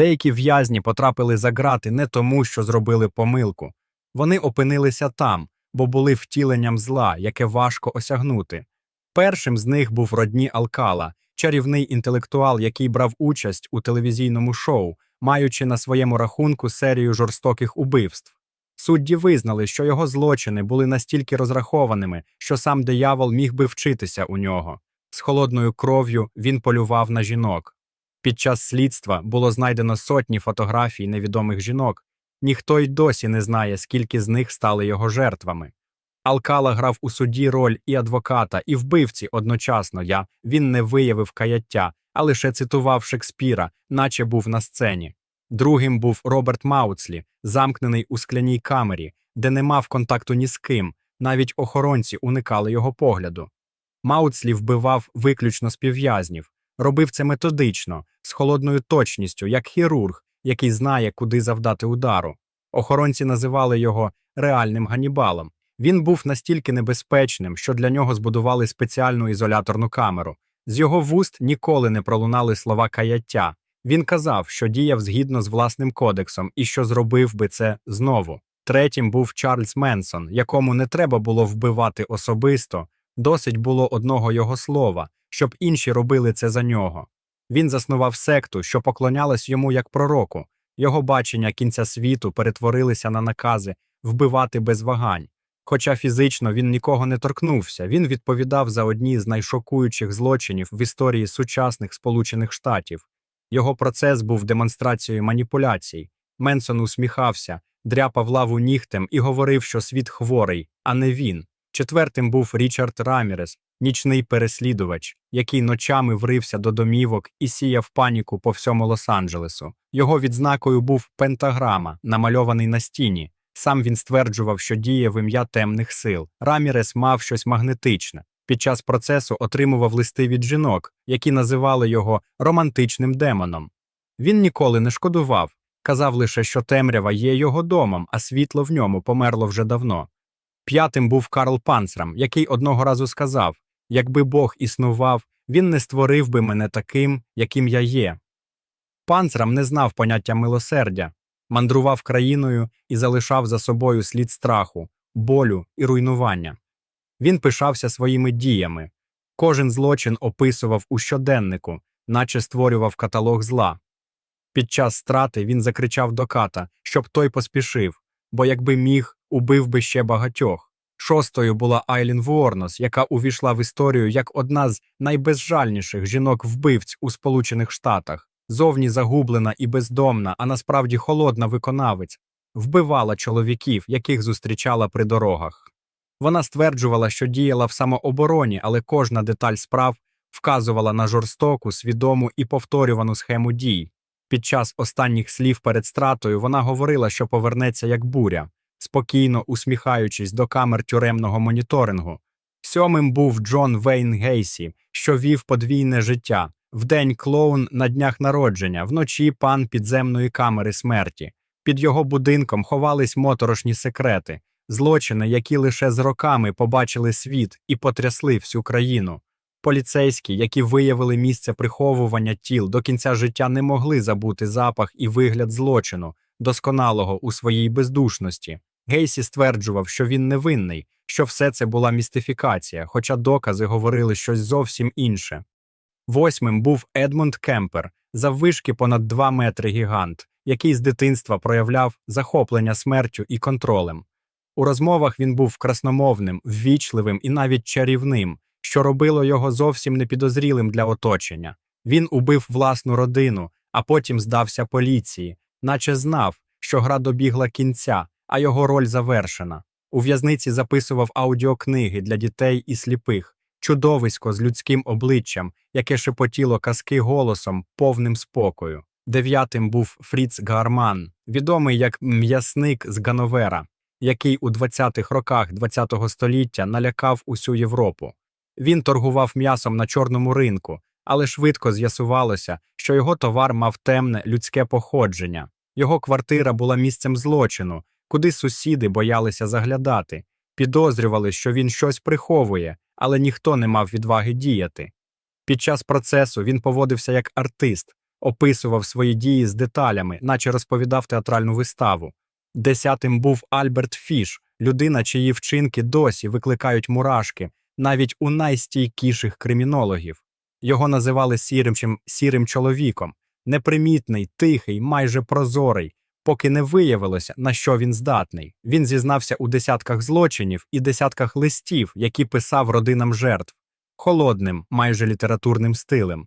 Деякі в'язні потрапили за грати не тому, що зробили помилку. Вони опинилися там, бо були втіленням зла, яке важко осягнути. Першим з них був Родні Алкала, чарівний інтелектуал, який брав участь у телевізійному шоу, маючи на своєму рахунку серію жорстоких убивств. Судді визнали, що його злочини були настільки розрахованими, що сам диявол міг би вчитися у нього. З холодною кров'ю він полював на жінок. Під час слідства було знайдено сотні фотографій невідомих жінок. Ніхто й досі не знає, скільки з них стали його жертвами. Алкала грав у суді роль і адвоката, і вбивці одночасно я. Він не виявив каяття, а лише цитував Шекспіра, наче був на сцені. Другим був Роберт Мауцлі, замкнений у скляній камері, де не мав контакту ні з ким, навіть охоронці уникали його погляду. Мауцлі вбивав виключно співв'язнів, робив це методично, з холодною точністю, як хірург, який знає, куди завдати удару. Охоронці називали його реальним ганібалом. Він був настільки небезпечним, що для нього збудували спеціальну ізоляторну камеру. З його вуст ніколи не пролунали слова каяття. Він казав, що діяв згідно з власним кодексом і що зробив би це знову. Третім був Чарльз Менсон, якому не треба було вбивати особисто, досить було одного його слова, щоб інші робили це за нього. Він заснував секту, що поклонялась йому як пророку. Його бачення кінця світу перетворилися на накази вбивати без вагань. Хоча фізично він нікого не торкнувся, він відповідав за одні з найшокуючих злочинів в історії сучасних Сполучених Штатів. Його процес був демонстрацією маніпуляцій. Менсон усміхався, дряпав лаву нігтем і говорив, що світ хворий, а не він. Четвертим був Річард Рамірес, нічний переслідувач, який ночами врився до домівок і сіяв паніку по всьому Лос-Анджелесу. Його відзнакою був пентаграма, намальований на стіні. Сам він стверджував, що діє в ім'я темних сил. Рамірес мав щось магнетичне. Під час процесу отримував листи від жінок, які називали його романтичним демоном. Він ніколи не шкодував, казав лише, що темрява є його домом, а світло в ньому померло вже давно. П'ятим був Карл Панцрам, який одного разу сказав якби Бог існував, він не створив би мене таким, яким я є. Панцрам не знав поняття милосердя, мандрував країною і залишав за собою слід страху, болю і руйнування. Він пишався своїми діями. Кожен злочин описував у щоденнику, наче створював каталог зла. Під час страти він закричав до ката, щоб той поспішив, бо якби міг, убив би ще багатьох. Шостою була Айлін Вуорнос, яка увійшла в історію як одна з найбезжальніших жінок-вбивць у Сполучених Штатах, зовні загублена і бездомна, а насправді холодна виконавець, вбивала чоловіків, яких зустрічала при дорогах. Вона стверджувала, що діяла в самообороні, але кожна деталь справ вказувала на жорстоку, свідому і повторювану схему дій. Під час останніх слів перед стратою вона говорила, що повернеться як буря, спокійно усміхаючись до камер тюремного моніторингу. Сьомим був Джон Вейн Гейсі, що вів подвійне життя вдень клоун на днях народження, вночі пан підземної камери смерті. Під його будинком ховались моторошні секрети, злочини, які лише з роками побачили світ і потрясли всю країну. Поліцейські, які виявили місце приховування тіл до кінця життя, не могли забути запах і вигляд злочину, досконалого у своїй бездушності. Гейсі стверджував, що він невинний, що все це була містифікація, хоча докази говорили щось зовсім інше. Восьмим був Едмунд Кемпер, заввишки понад два метри гігант, який з дитинства проявляв захоплення смертю і контролем. У розмовах він був красномовним, ввічливим і навіть чарівним, що робило його зовсім непідозрілим для оточення. Він убив власну родину, а потім здався поліції, наче знав, що гра добігла кінця, а його роль завершена. У в'язниці записував аудіокниги для дітей і сліпих, чудовисько з людським обличчям, яке шепотіло казки голосом, повним спокою. Дев'ятим був Фріц Гарман, відомий як м'ясник з Гановера, який у 20-х роках ХХ століття налякав усю Європу. Він торгував м'ясом на чорному ринку, але швидко з'ясувалося, що його товар мав темне людське походження. Його квартира була місцем злочину, куди сусіди боялися заглядати, підозрювали, що він щось приховує, але ніхто не мав відваги діяти. Під час процесу він поводився як артист, описував свої дії з деталями, наче розповідав театральну виставу. Десятим був Альберт Фіш, людина, чиї вчинки досі викликають мурашки, навіть у найстійкіших кримінологів. Його називали сірим, сірим чоловіком, непримітний, тихий, майже прозорий, поки не виявилося, на що він здатний. Він зізнався у десятках злочинів і десятках листів, які писав родинам жертв, холодним, майже літературним стилем.